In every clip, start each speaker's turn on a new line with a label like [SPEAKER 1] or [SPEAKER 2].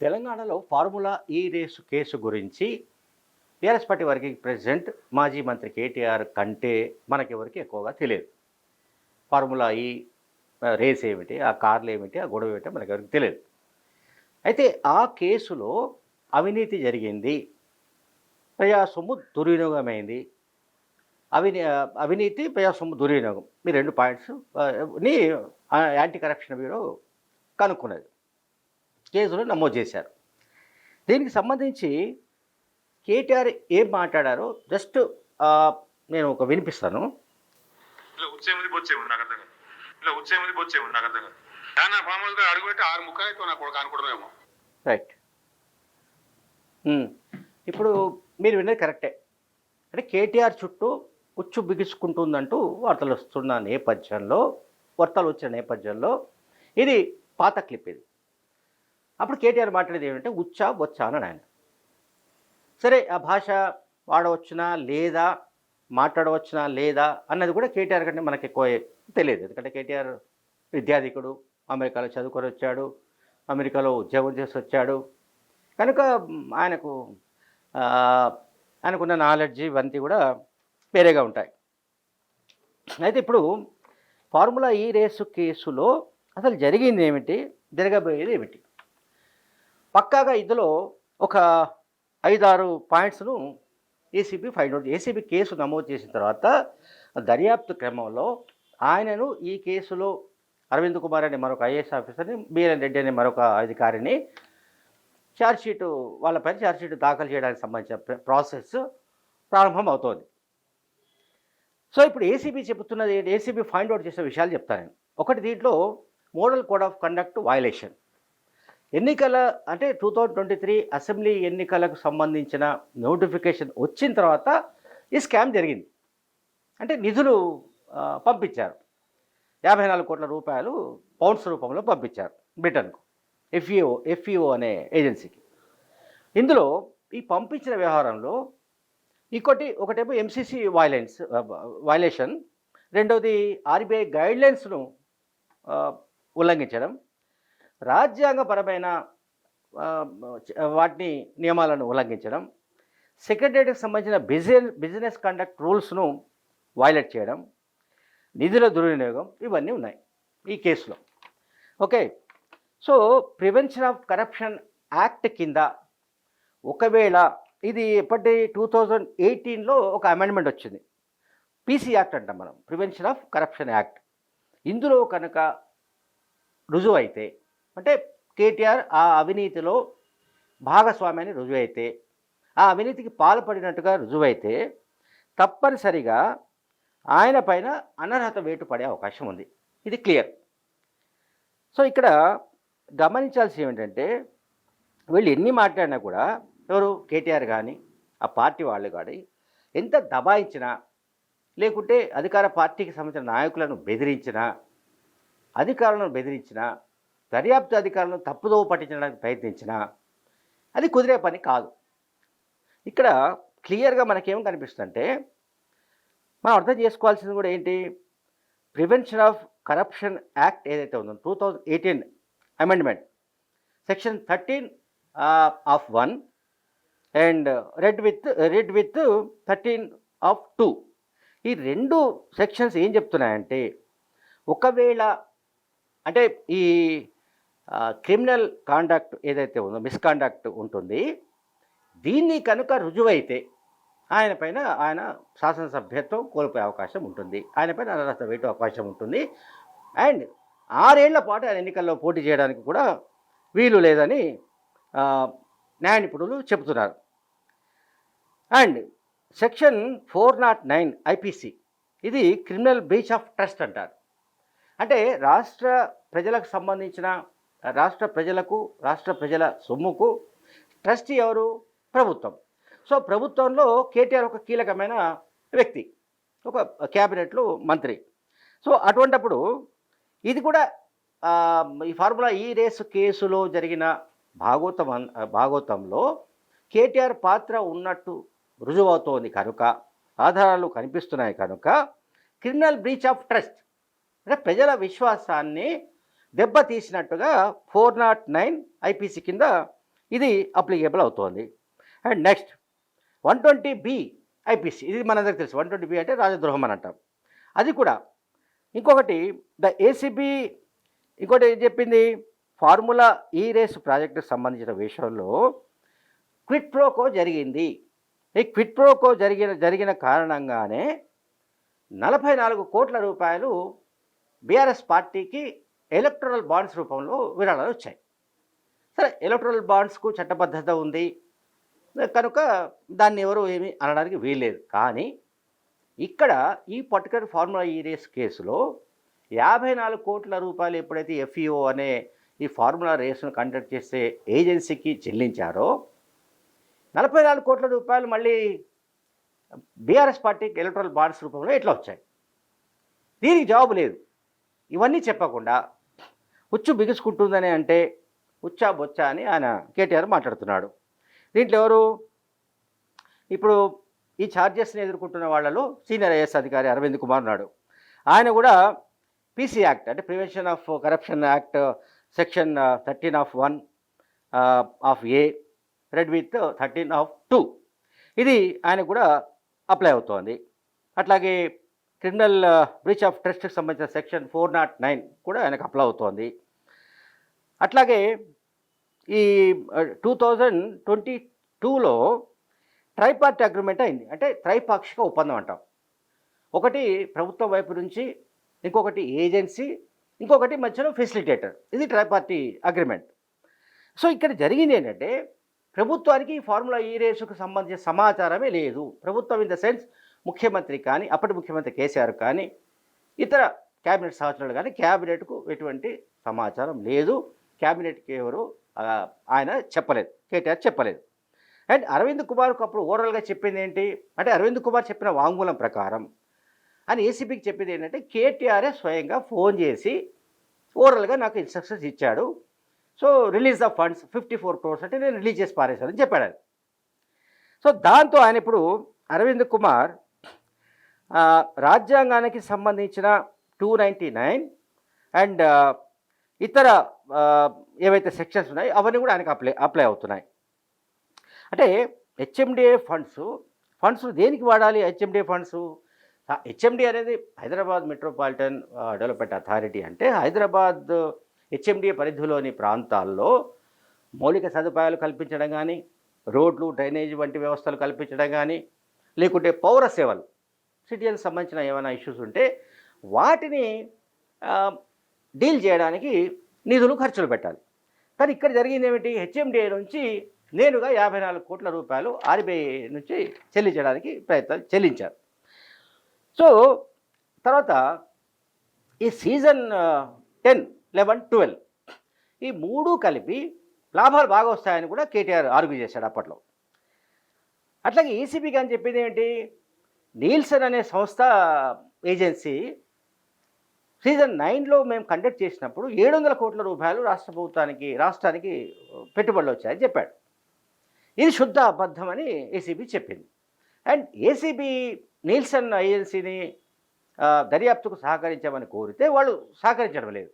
[SPEAKER 1] తెలంగాణలో ఫార్ములా ఈ race case గురించి టీఆర్ఎస్ పార్టీ వర్కింగ్ ప్రెసిడెంట్ మాజీ మంత్రి కేటీఆర్ కంటే మనకెవరికి ఎక్కువగా తెలియదు. ఫార్ములా ఈ రేస్ ఏమిటి ఆ కార్లు ఏమిటి ఆ గొడవ ఏమిటి మనకెవరికి తెలియదు. అయితే ఆ కేసులో అవినీతి జరిగింది. ప్రజాసొమ్ము దుర్వినియోగమైంది. అవినీ అవినీతి ప్రజాసొమ్ము దుర్వినియోగం. ఈ రెండు పాయింట్స్ని యాంటీ కరప్షన్ బ్యూరో కనుక్కున్నది. కేసులు నమోదు చేశారు. దీనికి సంబంధించి కేటీఆర్ ఏం మాట్లాడారో జస్ట్ నేను ఒక వినిపిస్తాను.
[SPEAKER 2] ఇలా ఉచ్చేముంది బొచ్చేముంది నాకు అర్థం కాదు. ఇలా ఉచ్చేముంది బొచ్చేముంది నాకు అర్థం కాదు. కానీ ఫామ్ హౌస్లో అడుగుపెట్టి ఆరు ముక్కలు అయితే నాకు కొడుకు అనుకుంటున్నామో
[SPEAKER 1] రైట్. ఇప్పుడు మీరు విన్నది కరెక్టే. అంటే కేటీఆర్ చుట్టూ ఉచ్చు బిగుసుకుంటుందంటూ వార్తలు వస్తున్న నేపథ్యంలో వార్తలు వచ్చిన నేపథ్యంలో ఇది పాత క్లిప్ ఇది. అప్పుడు కేటీఆర్ మాట్లాడేది ఏమంటే ఉచ్చా బొచ్చా అని ఆయన. సరే ఆ భాష వాడవచ్చునా లేదా మాట్లాడవచ్చునా లేదా అన్నది కూడా కేటీఆర్ కంటే మనకి ఎక్కువ తెలియదు. ఎందుకంటే కేటీఆర్ విద్యాధికుడు అమెరికాలో చదువుకొని వచ్చాడు అమెరికాలో ఉద్యోగం చేసి వచ్చాడు. కనుక ఆయనకు ఆయనకున్న నాలెడ్జ్ ఇవంతా కూడా వేరేగా ఉంటాయి. అయితే ఇప్పుడు ఫార్ములా ఈ రేసు కేసులో అసలు జరిగింది ఏమిటి జరగబోయేది ఏమిటి? పక్కాగా ఇందులో ఒక ఐదారు పాయింట్స్ను ACB find out ACB case నమోదు చేసిన తర్వాత దర్యాప్తు క్రమంలో ఆయనను ఈ కేసులో అరవింద్ కుమార్ అనే మరొక ఐఏఎస్ ఆఫీసర్ని బీఎన్ రెడ్డి అనే మరొక అధికారిని ఛార్జ్షీటు వాళ్ళపైన ఛార్జ్షీట్ దాఖలు చేయడానికి సంబంధించిన ప్రాసెస్ ప్రారంభం అవుతోంది. సో ఇప్పుడు ఏసీబీ చెబుతున్నది ఏంటి? ఏసీబీ ఫైండ్ అవుట్ చేసిన విషయాలు చెప్తాను ఒకటి దీంట్లో model code of conduct violation. ఎన్నికల అంటే two thousand twenty three assembly ఎన్నికలకు సంబంధించిన నోటిఫికేషన్ వచ్చిన తర్వాత ఈ స్కామ్ జరిగింది. అంటే నిధులు పంపించారు. యాభై నాలుగు కోట్ల రూపాయలు పౌండ్స్ రూపంలో పంపించారు బ్రిటన్కు ఎఫ్ఈఓ ఎఫ్ఈఓ అనే ఏజెన్సీకి. ఇందులో ఈ పంపించిన వ్యవహారంలో ఇంకోటి ఒకటేమో ఎంసీసీ వైలెన్స్ వైలేషన్ రెండవది ఆర్బీఐ గైడ్లైన్స్ను ఉల్లంఘించడం రాజ్యాంగపరమైన వాటిని నియమాలను ఉల్లంఘించడం సెక్రటరీకి సంబంధించిన బిజినెస్ బిజినెస్ కండక్ట్ రూల్స్ను వైలేట్ చేయడం నిధుల దుర్వినియోగం ఇవన్నీ ఉన్నాయి ఈ కేసులో. Okay. So prevention of corruption act కింద ఒకవేళ ఇది ఎప్పటి టూ థౌజండ్ ఎయిటీన్లో ఒక అమెండ్మెంట్ వచ్చింది. పీసీ యాక్ట్ అంటాం మనం ప్రివెన్షన్ ఆఫ్ కరప్షన్ యాక్ట్. ఇందులో కనుక రుజువు అయితే అంటే కేటీఆర్ ఆ అవినీతిలో భాగస్వామ్యాన్ని రుజువైతే ఆ అవినీతికి పాల్పడినట్టుగా రుజువైతే తప్పనిసరిగా ఆయన పైన అనర్హత వేటు పడే అవకాశం ఉంది. ఇది క్లియర్. సో ఇక్కడ గమనించాల్సి ఏమిటంటే వీళ్ళు ఎన్ని మాట్లాడినా కూడా ఎవరు కేటీఆర్ కానీ ఆ పార్టీ వాళ్ళు కానీ ఎంత దబాయించినా లేకుంటే అధికార పార్టీకి సంబంధించిన నాయకులను బెదిరించినా అధికారులను బెదిరించినా దర్యాప్తు అధికారులను తప్పుదోవ పట్టించడానికి ప్రయత్నించినా అది కుదిరే పని కాదు. ఇక్కడ క్లియర్గా మనకేం కనిపిస్తుందంటే మనం అర్థం చేసుకోవాల్సింది కూడా ఏంటి? ప్రివెన్షన్ ఆఫ్ కరప్షన్ యాక్ట్ ఏదైతే ఉందో two thousand eighteen amendment section thirteen of one and read with read with thirteen of two. ఈ రెండు సెక్షన్స్ ఏం చెప్తున్నాయంటే ఒకవేళ అంటే ఈ క్రిమినల్ కాండక్ట్ ఏదైతే ఉందో మిస్కాండక్ట్ ఉంటుంది దీన్ని కనుక రుజువైతే ఆయన పైన ఆయన శాసనసభ్యత్వం కోల్పోయే అవకాశం ఉంటుంది. ఆయన పైన అనర్హత వేటు అవకాశం ఉంటుంది. అండ్ ఆరేళ్ళ పాటు ఆయన ఎన్నికల్లో పోటీ చేయడానికి కూడా వీలు లేదని న్యాయ నిపుణులు చెబుతున్నారు. And section four nought nine IPC ఇది క్రిమినల్ బ్రీచ్ ఆఫ్ ట్రస్ట్ అంటారు. అంటే రాష్ట్ర ప్రజలకు సంబంధించిన రాష్ట్ర ప్రజలకు రాష్ట్ర ప్రజల సొమ్ముకు ట్రస్టీ ఎవరు? ప్రభుత్వం. సో ప్రభుత్వంలో కేటీఆర్ ఒక కీలకమైన వ్యక్తి ఒక క్యాబినెట్లో మంత్రి. సో అటువంటప్పుడు ఇది కూడా ఈ ఫార్ములా ఈ రేసు కేసులో జరిగిన భాగోతం భాగోతంలో కేటీఆర్ పాత్ర ఉన్నట్టు రుజువవుతోంది కనుక ఆధారాలు కనిపిస్తున్నాయి కనుక క్రిమినల్ బ్రీచ్ ఆఫ్ ట్రస్ట్ అంటే ప్రజల విశ్వాసాన్ని దెబ్బతీసినట్టుగా ఫోర్ నాట్ నైన్ ఐపీసీ కింద ఇది అప్లికేబుల్ అవుతోంది. And next one twenty B IPC ఇది మనందరికి తెలుసు. వన్ ట్వంటీ బి అంటే రాజద్రోహం అని అంటాం. అది కూడా ఇంకొకటి ద ఏసీబీ ఇంకోటి ఏం చెప్పింది? ఫార్ములా ఈ రేస్ ప్రాజెక్టుకు సంబంధించిన విషయంలో క్విట్ ప్రోకో జరిగింది. ఈ క్విట్ ప్రోకో జరిగిన జరిగిన కారణంగానే నలభై నాలుగు కోట్ల రూపాయలు బీఆర్ఎస్ పార్టీకి ఎలక్ట్రల్ బాండ్స్ రూపంలో విరాళాలు వచ్చాయి. సరే ఎలక్ట్రల్ బాండ్స్కు చట్టబద్ధత ఉంది. కనుక దాన్ని ఎవరు ఏమి అనడానికి వీల్లేదు. కానీ ఇక్కడ ఈ పర్టికులర్ ఫార్ములా ఈ రేస్ కేసులో యాభై నాలుగు కోట్ల రూపాయలు ఎప్పుడైతే ఎఫ్ఈఓ అనే ఈ ఫార్ములా రేస్ను కండక్ట్ చేసే ఏజెన్సీకి చెల్లించారో నలభై నాలుగు కోట్ల రూపాయలు మళ్ళీ బీఆర్ఎస్ పార్టీకి ఎలక్ట్రల్ బాండ్స్ రూపంలో ఎట్లా వచ్చాయి? దీనికి జవాబు లేదు. ఇవన్నీ చెప్పకుండా ఉచ్చు బిగుసుకుంటుందని అంటే ఉచ్చా బొచ్చా అని ఆయన కేటీఆర్ మాట్లాడుతున్నాడు. దీంట్లో ఎవరు? ఇప్పుడు ఈ ఛార్జెస్ని ఎదుర్కొంటున్న వాళ్ళలో సీనియర్ ఐఎస్ అధికారి అరవింద్ కుమార్ ఉన్నాడు. ఆయన కూడా పీసీ యాక్ట్ అంటే prevention of corruption act section thirteen of one of A read with thirteen of two. ఇది ఆయన కూడా అప్లై అవుతోంది. అట్లాగే క్రిమినల్ బ్రీచ్ ఆఫ్ ట్రస్ట్కి సంబంధించిన సెక్షన్ ఫోర్ నాట్ నైన్ కూడా ఆయనకు అప్లై అవుతోంది. అట్లాగే ఈ టూ థౌజండ్ ట్వంటీ టూలో ట్రైపార్టీ అగ్రిమెంట్ అయింది. అంటే త్రైపాక్షిక ఒప్పందం అంటాం. ఒకటి ప్రభుత్వం వైపు నుంచి ఇంకొకటి ఏజెన్సీ ఇంకొకటి మధ్యలో ఫెసిలిటేటర్ ఇది ట్రైపార్టీ అగ్రిమెంట్ సో ఇక్కడ జరిగింది ఏంటంటే ప్రభుత్వానికి ఈ ఫార్ములా ఈ రేసుకు సంబంధించిన సమాచారమే లేదు. ప్రభుత్వం ఇన్ ద సెన్స్ ముఖ్యమంత్రి కానీ అప్పటి ముఖ్యమంత్రి కేసీఆర్ కానీ ఇతర క్యాబినెట్ సహచరులు కానీ క్యాబినెట్కు ఎటువంటి సమాచారం లేదు. క్యాబినెట్కి ఎవరు ఆయన చెప్పలేదు. కేటీఆర్ చెప్పలేదు. అండ్ అరవింద్ కుమార్కు అప్పుడు ఓవరాల్గా చెప్పింది ఏంటి? అంటే అరవింద్ కుమార్ చెప్పిన వాంగ్మూలం ప్రకారం. అని ఏసీబీకి చెప్పింది ఏంటంటే కేటీఆర్ఏ స్వయంగా ఫోన్ చేసి ఓవరాల్గా నాకు ఇన్స్ట్రక్షన్స్ ఇచ్చాడు. So release the funds fifty four crores అంటే నేను రిలీజ్ చేసి పారేశానని చెప్పాడు సో దాంతో ఆయన ఇప్పుడు అరవింద్ కుమార్ రాజ్యాంగానికి సంబంధించిన టూ నైంటీ నైన్ అండ్ ఇతర ఏవైతే సెక్షన్స్ ఉన్నాయో అవన్నీ కూడా ఆయనకు అప్లై అప్లై అవుతున్నాయి. అంటే హెచ్ఎండిఏ ఫండ్స్ ఫండ్స్ దేనికి వాడాలి హెచ్ఎండిఏ ఫండ్స్? హెచ్ఎండి అనేది హైదరాబాద్ మెట్రోపాలిటన్ డెవలప్మెంట్ అథారిటీ అంటే హైదరాబాద్ హెచ్ఎండిఏ పరిధిలోని ప్రాంతాల్లో మౌలిక సదుపాయాలు కల్పించడం కానీ రోడ్లు డ్రైనేజ్ వంటి వ్యవస్థలు కల్పించడం కానీ లేకుంటే పౌర సేవలు సిటిజన్కి సంబంధించిన ఏమైనా ఇష్యూస్ ఉంటే వాటిని డీల్ చేయడానికి నిధులు ఖర్చులు పెట్టాలి. కానీ ఇక్కడ జరిగింది ఏమిటి? హెచ్ఎండిఏ నుంచి నేరుగా యాభై నాలుగు కోట్ల రూపాయలు ఆర్బీఐ నుంచి చెల్లించడానికి ప్రయత్నాలు చెల్లించారు. సో తర్వాత ఈ సీజన్ టెన్ లెవెన్ ట్వెల్వ్ ఈ మూడు కలిపి లాభాలు బాగా వస్తాయని కూడా కేటీఆర్ ఆర్గ్యూ చేశాడు అప్పట్లో. అట్లాగే ఈసీబీకి అని చెప్పింది ఏంటి నీల్సన్ అనే సంస్థ ఏజెన్సీ సీజన్ నైన్లో మేము కండక్ట్ చేసినప్పుడు ఏడు వందల కోట్ల రూపాయలు రాష్ట్ర ప్రభుత్వానికి రాష్ట్రానికి పెట్టుబడులు వచ్చాయని చెప్పాడు. ఇది శుద్ధ అబద్ధమని ఏసీబీ చెప్పింది. అండ్ ఏసీబీ నీల్సన్ ఏజెన్సీని దర్యాప్తుకు సహకరించామని కోరితే వాళ్ళు సహకరించడం లేదు.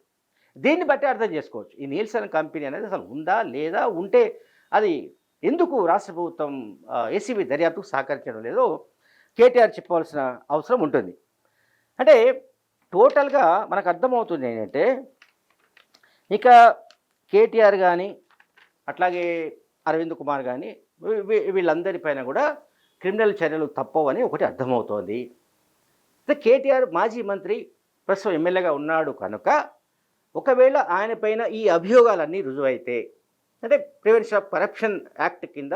[SPEAKER 1] దీన్ని బట్టి అర్థం చేసుకోవచ్చు. ఈ నీల్సన్ కంపెనీ అనేది అసలు ఉందా లేదా ఉంటే అది ఎందుకు రాష్ట్ర ప్రభుత్వం ఏసీబీ దర్యాప్తుకు సహకరించడం లేదో కేటీఆర్ చెప్పవలసిన అవసరం ఉంటుంది. అంటే టోటల్గా మనకు అర్థమవుతుంది ఏంటంటే ఇక కేటీఆర్ కానీ అట్లాగే అరవింద్ కుమార్ కానీ వీ- వీళ్ళందరిపైన కూడా క్రిమినల్ చర్యలు తప్పవని ఒకటి అర్థమవుతోంది. కేటీఆర్ మాజీ మంత్రి ప్రస్తుతం ఎమ్మెల్యేగా ఉన్నాడు కనుక ఒకవేళ ఆయన పైన ఈ అభియోగాలన్నీ రుజువైతే అంటే ప్రివెన్షన్ ఆఫ్ కరప్షన్ యాక్ట్ కింద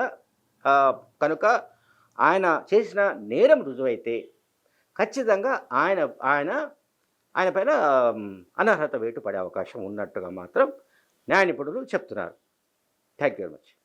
[SPEAKER 1] కనుక ఆయన చేసిన నేరం రుజువైతే ఖచ్చితంగా ఆయన ఆయన ఆయన పైన అనర్హత వేటు పడే అవకాశం ఉన్నట్టుగా మాత్రం న్యాయ నిపుణులు చెప్తున్నారు. Thank you very much